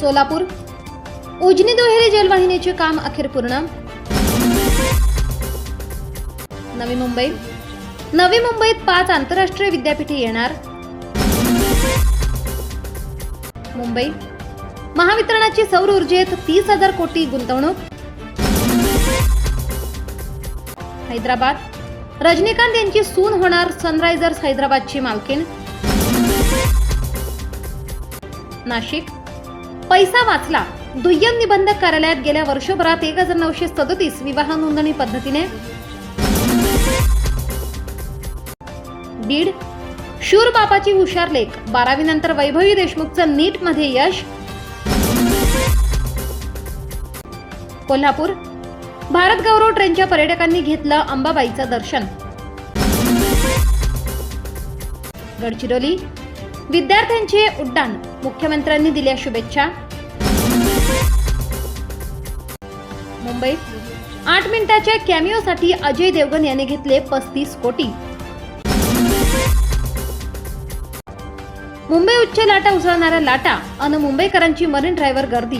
सोलापूर. उजनी दुहेरी जलवाहिनीचे काम अखेर पूर्ण. नवी मुंबई. नवी मुंबईत पाच आंतरराष्ट्रीय विद्यापीठे येणार. मुंबई. महावितरणाची सौर ऊर्जेत तीस हजार कोटी गुंतवणूक. हैदराबाद. रजनीकांत यांची सून होणार सनरायझर्स हैदराबादची मालकीण. नाशिक. पैसा वाचला. दुय्यम निबंधक कार्यालयात गेल्या वर्षभरात एक हजार नऊशे सदोतीस विवाह नोंदणी पद्धतीने दीड शूर बापाची हुशार लेख. बारावी नंतर वैभवी देशमुखचं नीटमध्ये यश. कोल्हापूर. भारत गौरव ट्रेनच्या पर्यटकांनी घेतलं अंबाबाईचं दर्शन. गडचिरोली. विद्यार्थ्यांचे उड्डाण. मुख्यमंत्र्यांनी दिल्या शुभेच्छा. मुंबईत आठ मिनिटाच्या कॅमिओसाठी अजय देवगण याने घेतले पस्तीस कोटी. मुंबई उच्च लाटा उसळणाऱ्या लाटा अन मुंबईकरांची मरीन ड्रायव्हर गर्दी.